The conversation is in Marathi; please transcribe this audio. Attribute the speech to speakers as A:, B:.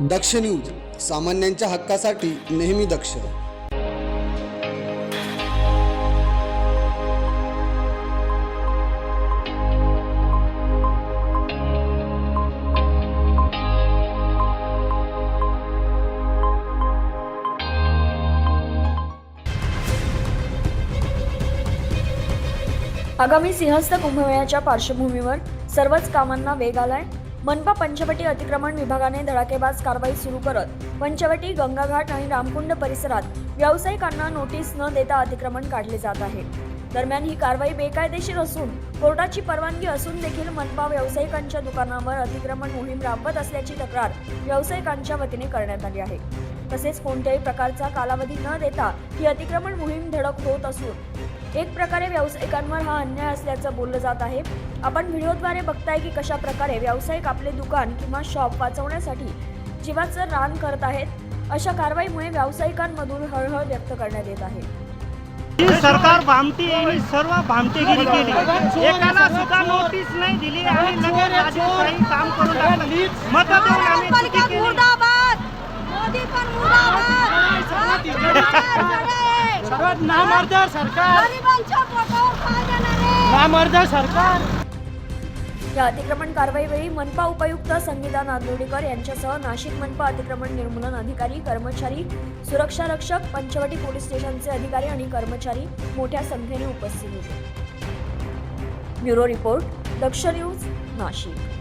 A: दक्ष न्यूज सामान्यांच्या हक्कासाठी नेहमी दक्ष.
B: आगामी सिंहस्थ कुंभमेळ्याच्या पार्श्वभूमीवर सर्वच कामांना वेग आलाय. मनपा पंचवटी अतिक्रमण विभागाने धडाकेबाज कारवाई सुरू करत पंचवटी गंगाघाट आणि रामकुंड परिसरात व्यावसायिकांना नोटीस न देता अतिक्रमण काढले जात आहे. दरम्यान ही कारवाई बेकायदेशीर असून कोर्टाची परवानगी असून देखील मनपा व्यावसायिकांच्या दुकानावर अतिक्रमण मोहीम राबवत असल्याची तक्रार व्यावसायिकांच्या वतीने करण्यात आली आहे. तसेच कोणत्याही प्रकारचा कालावधी न देता ही अतिक्रमण मोहीम धडक होत असून एक प्रकारे व्यावसायिकांवर हा अन्याय असल्याचं बोललं जात आहे. आपण व्हिडिओद्वारे बघताय की कशा प्रकारे व्यावसायिक आपले दुकान किंवा शॉप वाचवण्यासाठी जीवाचं रान करत आहेत अशा कारवाईमुळे व्यावसायिकांमधून हळहळ व्यक्त करण्यात येत आहे.
C: ही सरकार भामटी यांनी सर्व भामटेगिरी केली. एकाला सुद्धा नोटीस नाही दिली आणि नगर काम करून टाकलं मत देऊन सर्वात नामर्दर सरकार. नामर्दर सरकार.
B: या अतिक्रमण कारवाईवेळी मनपा उपायुक्त संगीता नांदोडीकर यांच्यासह नाशिक मनपा अतिक्रमण निर्मूलन अधिकारी कर्मचारी सुरक्षा रक्षक पंचवटी पोलीस स्टेशनचे अधिकारी आणि कर्मचारी मोठ्या संख्येने उपस्थित होते. Bureau report Daksh news Nashik.